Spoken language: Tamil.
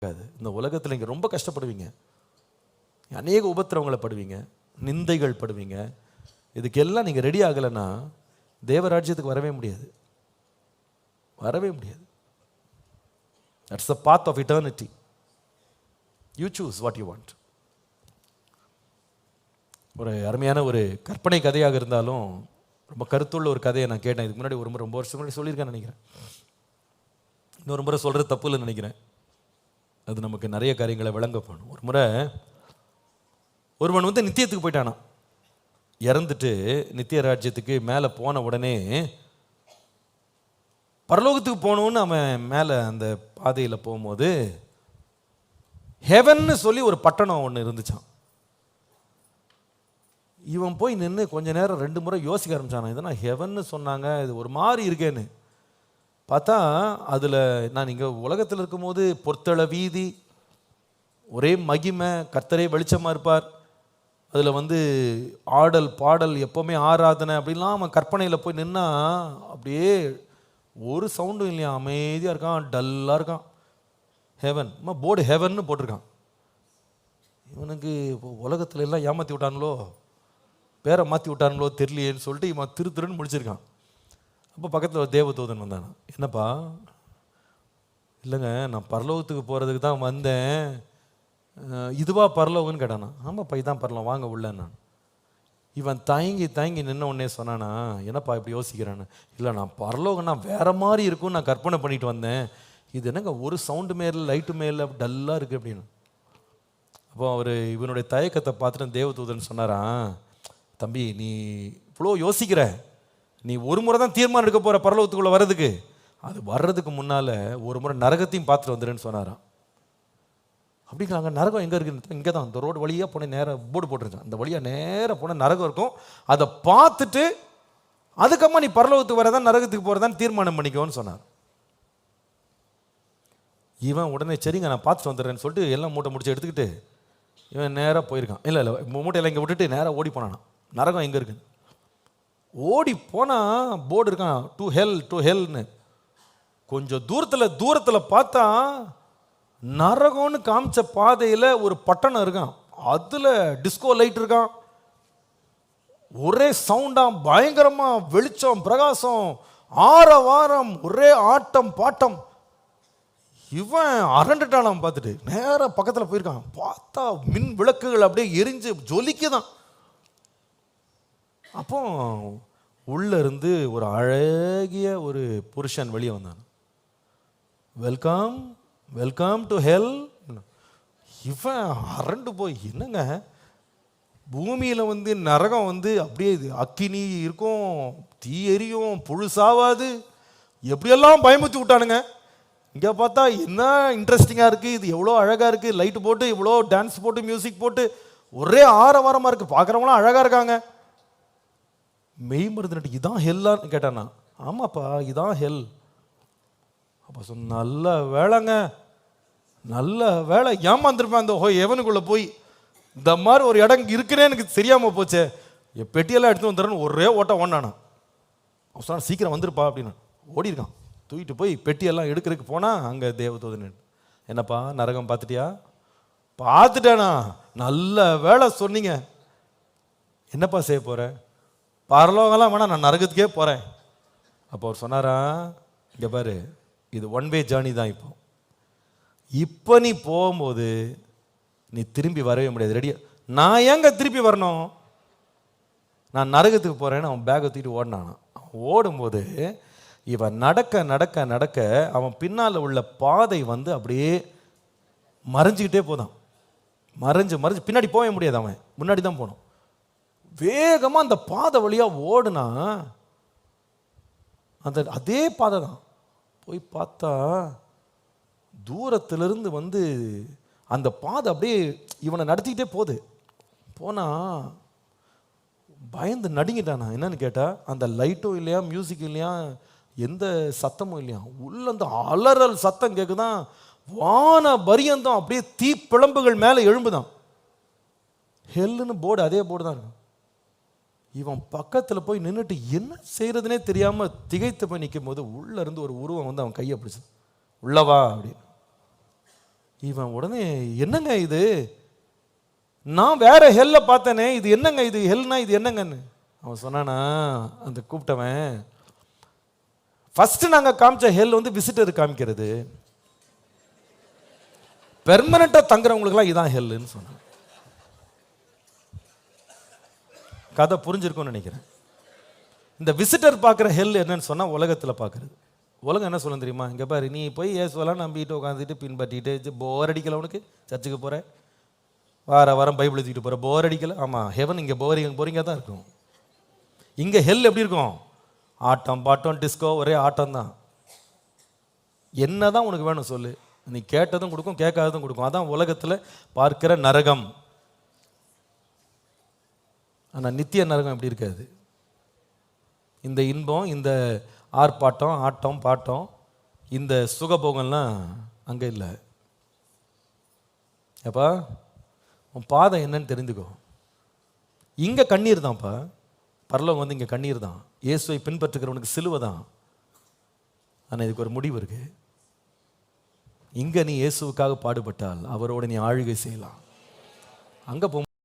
இருக்காது. இந்த உலகத்தில் நீங்கள் ரொம்ப கஷ்டப்படுவீங்க. அநேக உபத்திரவங்களை படுவீங்க. நிந்தைகள் படுவீங்க. இதுக்கெல்லாம் நீங்கள் ரெடி ஆகலைன்னா தேவராஜ்யத்துக்கு வரவே முடியாது. வரவே முடியாது. That's the path of eternity you choose what you want ஒரு அருமையான ஒரு கற்பனை கதையாக இருந்தாலும் ரொம்ப கருத்துள்ள ஒரு கதையை நான் கேட்டேன். இதுக்கு முன்னாடி ஒரு முறை ரொம்ப வருஷம் முன்னாடி சொல்லியிருக்கேன்னு நினைக்கிறேன். இன்னொரு முறை சொல்கிறது தப்பு இல்லைன்னு நினைக்கிறேன். அது நமக்கு நிறைய காரியங்களை விளங்க ஒரு முறை ஒருவன் வந்து நித்தியத்துக்கு போயிட்டானா. இறந்துட்டு நித்திய ராஜ்யத்துக்கு மேலே போன உடனே பரலோகத்துக்கு போகணுன்னு அவன் மேலே அந்த பாதையில் போகும்போது ஹெவன்னு சொல்லி ஒரு பட்டணம் ஒன்று இருந்துச்சான் இவன் போய் நின்று கொஞ்ச நேரம் ரெண்டு முறை யோசிக்க ஆரம்பிச்சானா இதெல்லாம் ஹெவன்னு சொன்னாங்க? இது ஒரு மாதிரி இருக்கேன்னு. பார்த்தா அதில் நான் இங்கே உலகத்தில் இருக்கும்போது பொற்தள வீதி ஒரே மகிமை கர்த்தரே வெளிச்சமாக இருப்பார். அதில் வந்து ஆடல் பாடல் எப்போவுமே ஆராதனை அப்படின்லாம் அவன் கற்பனையில் போய் நின்னா அப்படியே ஒரு சவுண்டும் இல்லையா அமைதியாக இருக்கான் டல்லாக இருக்கான். ஹெவன் அம்மா போர்டு ஹெவன்னு போட்டிருக்கான். இவனுக்கு இப்போ உலகத்துல எல்லாம் ஏமாற்றி விட்டானுங்களோ? பேரை மாற்றி விட்டானுங்களோ தெரியலையேன்னு சொல்லிட்டு இவன் திரு திருன்னு முடிச்சிருக்கான். அப்போ பக்கத்தில் ஒரு தேவதூதன் வந்தானா? என்னப்பா? இல்லைங்க நான் பரலோகத்துக்கு போகிறதுக்கு தான் வந்தேன். இதுவாக இதுவா பரலோகம்னு கேட்டானா? ஆமாப்பா இதான் பரலாம் வாங்க உள்ள நான். இவன் தயங்கி தயங்கி நின்ன உடனே சொன்னானா என்னப்பா இப்படி யோசிக்கிறான்னு? இல்லை நான் பரலோகம்னா வேற மாதிரி இருக்கும்னு நான் கற்பனை பண்ணிட்டு வந்தேன். இது என்னங்க ஒரு சவுண்டு மேல லைட்டு மேல டல்லாக இருக்குது அப்படின்னு. அப்போ அவர் இவனுடைய தயக்கத்தை பார்த்துட்டு தேவதூதன் சொன்னாரா தம்பி நீ இவ்வளோ யோசிக்கிற. நீ ஒரு முறை தான் தீர்மானம் எடுக்க போகிற பரலோகத்துக்குள்ளே வர்றதுக்கு. அது வர்றதுக்கு முன்னால் ஒரு முறை நரகத்தையும் பார்த்துட்டு வந்துடுன்னு சொன்னாராம். அப்படிங்கிறாங்க நரகம் எங்கே இருக்குன்னு இங்கே தான் இந்த ரோடு வழியாக போன நேராக போர்டு போட்டிருக்கான். அந்த வழியாக நேராக போனால் நரகம் இருக்கும். அதை பார்த்துட்டு அதுக்கப்புறமா நீ பரலோகத்துக்கு வரதான் நரகத்துக்கு போகிறதான் தீர்மானம் பண்ணிக்கோன்னு சொன்னார். இவன் உடனே சரிங்க நான் பார்த்துட்டு வந்துடுறேன்னு சொல்லிட்டு எல்லாம் மூட்டை முடிச்சு எடுத்துக்கிட்டு இவன் நேராக போயிருக்கான். இல்லை இல்லை மூட்டையெல்லாம் இங்கே விட்டுட்டு நேராக ஓடி போனானா நரகம் எங்கே இருக்குன்னு. ஓடி போனால் போர்டு இருக்கான். டு ஹெல் டு ஹெல்னு கொஞ்சம் தூரத்தில் தூரத்தில் பார்த்தா நரகம்னு காமிச்ச பாதையில் ஒரு பட்டணம் இருக்கான். அதில் டிஸ்கோ லைட் இருக்கான். ஒரே சவுண்டாம் பயங்கரமாக வெளிச்சம் பிரகாசம் ஆற வாரம் ஒரே ஆட்டம் பாட்டம். இவன் அரண்டுட்டானாம் பார்த்துட்டு. நேராக பக்கத்தில் போயிருக்கான். பார்த்தா மின் விளக்குகள் அப்படியே எரிஞ்சு ஜொலிக்குதான். அப்போ உள்ளேருந்து ஒரு அழகிய ஒரு புருஷன் வெளியே வந்தான். வெல்கம் வெல்கம் டு ஹெல் இவன் அரண்டு போய் என்னங்க? பூமியில் வந்து நரகம் வந்து அப்படியே இது அக்கினி இருக்கும் தீ எரியும் புழுசாவாது. எப்படியெல்லாம் பயமுத்தி விட்டானுங்க? இங்கே பார்த்தா என்ன இன்ட்ரெஸ்டிங்காக இருக்குது இது எவ்வளோ அழகாக இருக்குது லைட்டு போட்டு இவ்வளோ டான்ஸ் போட்டு மியூசிக் போட்டு ஒரே ஆரவாரமாக இருக்குது பார்க்குறவங்களாம் அழகாக இருக்காங்க. மெய் மருந்துட்டு இதான் ஹெல்லான்னு கேட்டானா? ஆமாப்பா இதான் ஹெல். அப்போ சொன்ன நல்ல வேலைங்க நல்ல வேலை ஏமாந்துருப்பேன் அந்த ஹோ எவனுக்குள்ளே போய்? இந்த மாதிரி ஒரு இடம் இருக்குன்னே எனக்கு தெரியாமல் போச்சே. என் பெட்டியெல்லாம் எடுத்து வந்துடுறேன்னு ஒரே ஓட்டம் ஓடினானா? அவன் சொன்னான் சீக்கிரம் வந்துருப்பா அப்படின்னு ஓடி இருக்கான் தூக்கிட்டு போய் பெட்டியெல்லாம் எடுக்கிறதுக்கு போனால் அங்கே தேவதூதன் என்னப்பா நரகம் பார்த்துட்டியா? பார்த்துட்டேனா. நல்ல வேலை சொன்னீங்க. என்னப்பா செய்ய போகிறேன் பரலோகம்லாம் வேணாம் நான் நரகத்துக்கே போகிறேன் அப்போ அவர் சொன்னாரா இங்கே பாரு இது ஒன் வே ஜேர்னி தான் இப்போ. இப்போ நீ போகும்போது நீ திரும்பி வரவே முடியாது. ரெடியா நான் ஏங்க திருப்பி வரணும்? நான் நரகத்துக்கு போகிறேன்னு அவன் பேக்கை தூக்கிட்டு ஓடினான் அவன் ஓடும்போது இவன் நடக்க நடக்க நடக்க அவன் பின்னால் உள்ள பாதை வந்து அப்படியே மறைஞ்சிக்கிட்டே போதான். மறைஞ்சு மறைஞ்சு. பின்னாடி போக முடியாது அவன். முன்னாடி தான் போகணும் வேகமாக அந்த பாதை வழியாக ஓடுனா அந்த அதே பாதை தான் போய் பார்த்தா தூரத்திலிருந்து வந்து அந்த பாதை அப்படியே இவனை நடத்திக்கிட்டே போகுது. போனால் பயந்து நடுங்கிட்டானா? என்னன்னு கேட்டால் அந்த லைட்டும் இல்லையா மியூசிக் இல்லையா எந்த சத்தமும் இல்லையா உள்ள அந்த அலறல் சத்தம் கேட்குதான் வான பரியந்தம் அப்படியே தீ பிளம்புகள் மேலே எழும்புதான். ஹெல்லுன்னு போர்டு அதே போர்டு தான் இருக்கும். இவன் பக்கத்தில் போய் நின்றுட்டு என்ன செய்கிறதுனே தெரியாமல் திகைத்து போய் நிற்கும் போது உள்ளேருந்து ஒரு உருவம் வந்து அவன் கையை பிடிச்சது. உள்ளவா அப்படின்னு. இவன் உடனே என்னங்க இது? நான் வேற ஹெல்ல பார்த்தேனே இது என்னங்க இது? ஹெல்னா இது என்னங்கன்னு? அவன் சொன்னானா அந்த கூப்பிட்டவன் ஃபஸ்ட்டு நாங்கள் காமிச்ச ஹெல் வந்து விசிட்டர் காமிக்கிறது. பெர்மனண்ட்டாக தங்குறவங்களுக்குலாம் இதான் ஹெல்லுன்னு சொன்னான். கதை புரிஞ்சிருக்கும்னு நினைக்கிறேன். இந்த விசிட்டர் பார்க்குற ஹெல் என்னன்னு சொன்னால் உலகத்தில் பார்க்குறது. உலகம் என்ன சொல்லும் தெரியுமா? இங்கே பாரு நீ போய் இயேசுவெல்லாம் நம்பிட்டு உட்காந்துட்டு பின்பற்றிட்டு போர் அடிக்கல உனக்கு? சர்ச்சுக்கு போகிற வார வாரம் பைபிள் தூக்கிட்டு போகிற போர் அடிக்கல? ஆமாம் ஹெவன் இங்கே போரிங் போரிங்காக தான் இருக்கும். இங்கே ஹெல் எப்படி இருக்கும்? ஆட்டம் பாட்டம் டிஸ்கோ ஒரே ஆட்டம் தான். என்ன தான் உனக்கு வேணும் சொல்லு. நீ கேட்டதும் கொடுக்கும் கேட்காததும் கொடுக்கும். அதான் உலகத்தில் பார்க்கிற நரகம். ஆனால் நித்திய நரகம் எப்படி இருக்காது? இந்த இன்பம் இந்த ஆர்ப்பாட்டம் ஆட்டம் பாட்டம் இந்த சுகபோகம்லாம் அங்கே இல்லை. அப்பா உன் பாதை என்னன்னு தெரிஞ்சுக்கோ. இங்கே கண்ணீர் தான்ப்பா. பரலோகம் வந்து இங்கே கண்ணீர் தான். இயேசுவை பின்பற்றுக்கிறவனுக்கு சிலுவை தான். ஆனால் இதுக்கு ஒரு முடிவு இருக்கு. இங்கே நீ இயேசுவுக்காக பாடுபட்டால் அவரோட நீ ஆளுகை செய்யலாம். அங்கே போ